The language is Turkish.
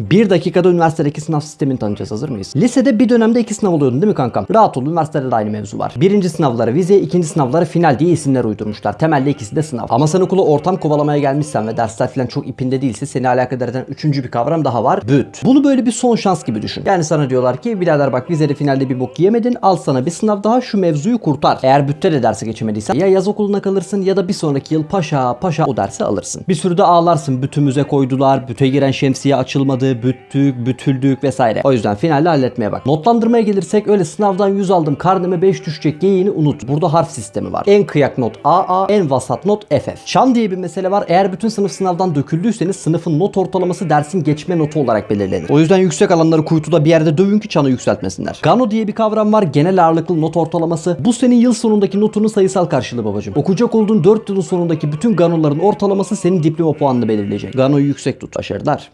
Bir dakikada üniversitedeki sınav sistemini tanıyacağız. Hazır mıyız? Lisede bir dönemde iki sınav oluyordun değil mi kankam? Rahat ol. Üniversitede de aynı mevzu var. Birinci sınavlara vize, ikinci sınavlara final diye isimler uydurmuşlar. Temelde ikisi de sınav. Ama sen okula ortam kovalamaya gelmişsen ve dersler falan çok ipinde değilse seni alakadar eden üçüncü bir kavram daha var. Büt. Bunu böyle bir son şans gibi düşün. Yani sana diyorlar ki birader bak vizede finalde bir bok yemedin. Al sana bir sınav daha şu mevzuyu kurtar. Eğer bütte de derse geçemediysen ya yaz okuluna kalırsın ya da bir sonraki yıl paşa paşa o dersi alırsın. Bir sürü de ağlarsın. Bütümüze koydular. Büte giren şemsiye açılmadı. Büttük, bütüldük vesaire. O yüzden finalde halletmeye bak. Notlandırmaya gelirsek öyle sınavdan 100 aldım. Karneme 5 düşecek geyiğini unut. Burada harf sistemi var. En kıyak not AA, en vasat not FF. Şan diye bir mesele var. Eğer bütün sınıf sınavdan döküldüyseniz sınıfın not ortalaması dersin geçme notu olarak belirlenir. O yüzden yüksek alanları kuytuda bir yerde dövün ki çanı yükseltmesinler. Gano diye bir kavram var. Genel ağırlıklı not ortalaması. Bu senin yıl sonundaki notunun sayısal karşılığı babacım. Okuyacak olduğun 4 yılın sonundaki bütün ganoların ortalaması senin diploma puanını belirleyecek. Ganoyu yüksek tut. Başarılar.